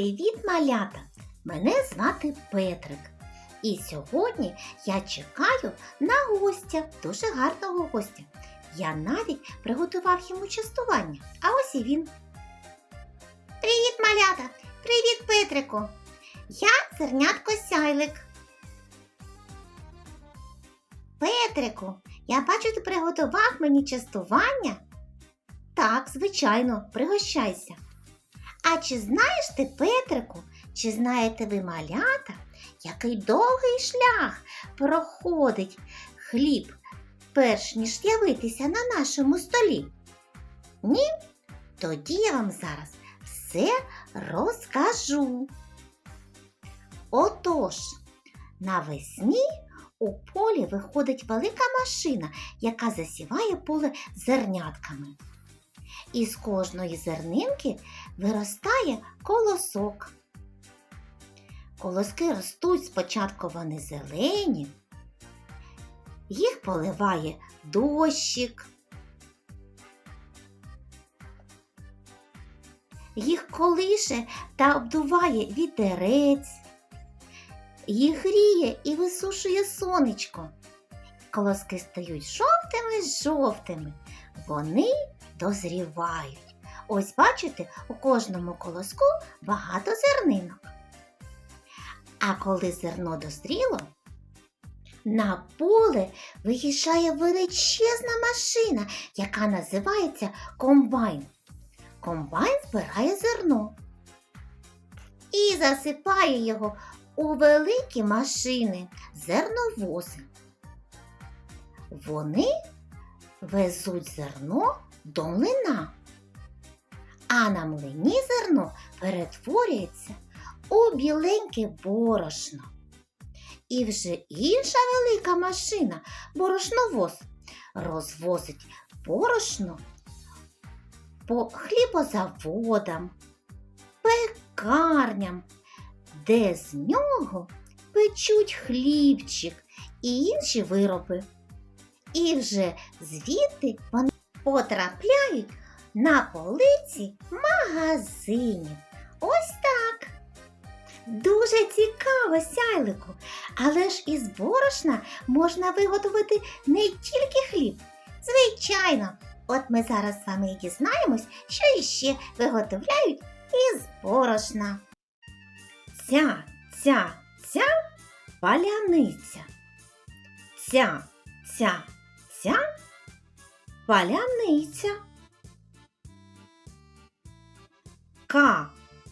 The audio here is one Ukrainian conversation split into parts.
Привіт, малята! Мене звати Петрик. І сьогодні я чекаю на гостя, дуже гарного гостя. Я навіть приготував йому частування, а ось і він. Привіт, малята! Привіт, Петрику! Я зернятко сяйлик. Петрику, я бачу, ти приготував мені частування. Так, звичайно, пригощайся. А чи знаєш ти, Петрику, чи знаєте ви малята, який довгий шлях проходить хліб, перш ніж з'явитися на нашому столі? Ні? Тоді я вам зараз все розкажу. Отож, навесні у полі виходить велика машина, яка засіває поле зернятками. І з кожної зернинки виростає колосок. Колоски ростуть спочатку вони зелені, їх поливає дощик, їх колише та обдуває вітерець, їх гріє і висушує сонечко. Колоски стають жовтими-жовтими. Вони дозрівають. Ось бачите, у кожному колоску багато зернинок. А коли зерно дозріло, на поле виїжджає величезна машина, яка називається комбайн. Комбайн збирає зерно і засипає його у великі машини зерновози. Вони везуть зерно до млина. А на млині зерно перетворюється у біленьке борошно. І вже інша велика машина, борошновоз, розвозить борошно по хлібозаводам, пекарням, де з нього печуть хлібчик і інші вироби. І вже звідти вони потрапляють на полиці магазинів. Ось так. Дуже цікаво, сяйлику. Але ж із борошна можна виготовити не тільки хліб. Звичайно, от ми зараз з вами і дізнаємось, що іще виготовляють із борошна. Ця, ця, ця паляниця. Ця, ця, ця паляниця. Ка,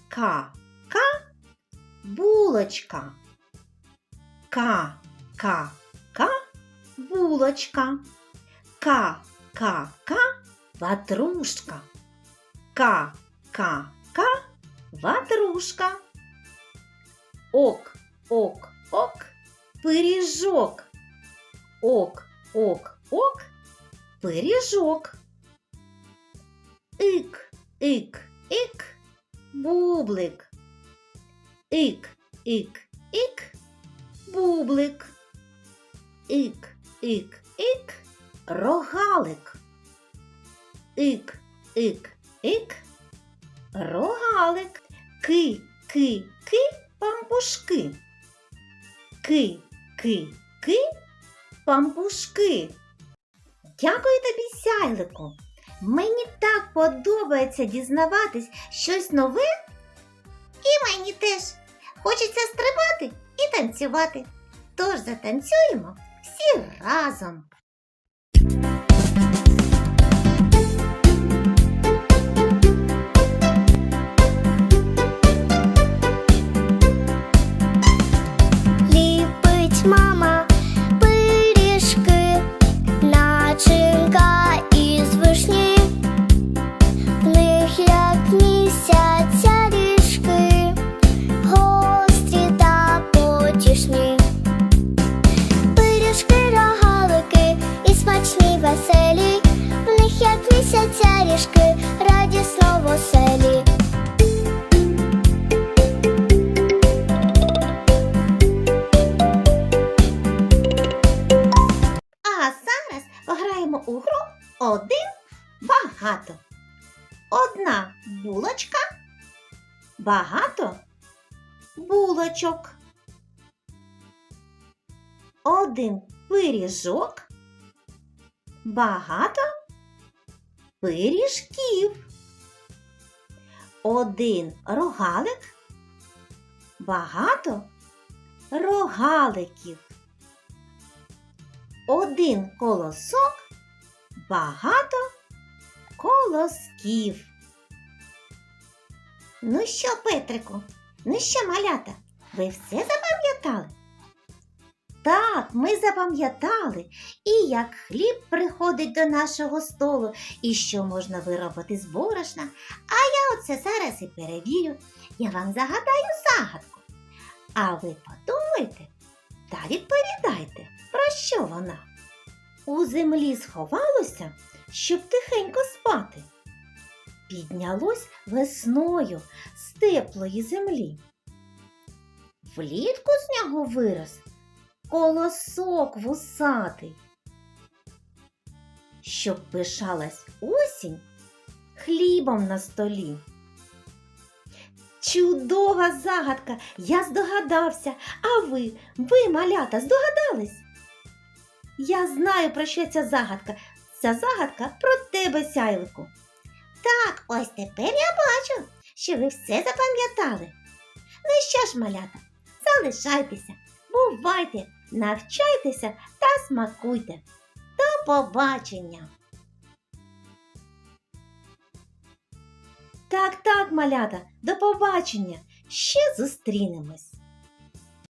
ка, ка булочка. Ка, ка, ка булочка. Ка, ка, ка ватрушка. Ка, ка, ка ватрушка. Ок, ок, ок пиріжок. Ок, ок, ок пиріжок. Ик, ик, ик бублик. Ик, ик, ик бублик. Ик, ик, ик рогалик. Ик, ик, ик рогалик. Ки, ки, ки пампушки. Ки, ки, ки пампушки. Дякую тобі, сяйлику. Мені так подобається дізнаватись щось нове. І мені теж хочеться стрибати і танцювати. Тож затанцюємо всі разом. Місяця ріжки, радісно в оселі. А зараз пограємо у гру один багато. Одна булочка, Багато булочок. Один пиріжок. Багато пиріжків. Один рогалик. Багато рогаликів. Один колосок. Багато колосків. Ну що, Петрику, ну що, малята, ви все запам'ятали? Так, ми запам'ятали, і як хліб приходить до нашого столу, і що можна виробити з борошна. А я оце зараз і перевірю. Я вам загадаю загадку. А ви подумайте та відповідайте, про що вона? У землі сховалося, щоб тихенько спати. Піднялось весною з теплої землі. Влітку з нього вирос колосок вусатий. Щоб пишалась осінь хлібом на столі. Чудова загадка, я здогадався, а ви, ви, малята, здогадались? Я знаю, про що ця загадка. Ця загадка про тебе, сяйлику. Так, ось тепер я бачу, що ви все запам'ятали. Ну що ж, малята, залишайтеся, бувайте, навчайтеся та смакуйте. До побачення! Так, так, малята, до побачення. Ще зустрінемось.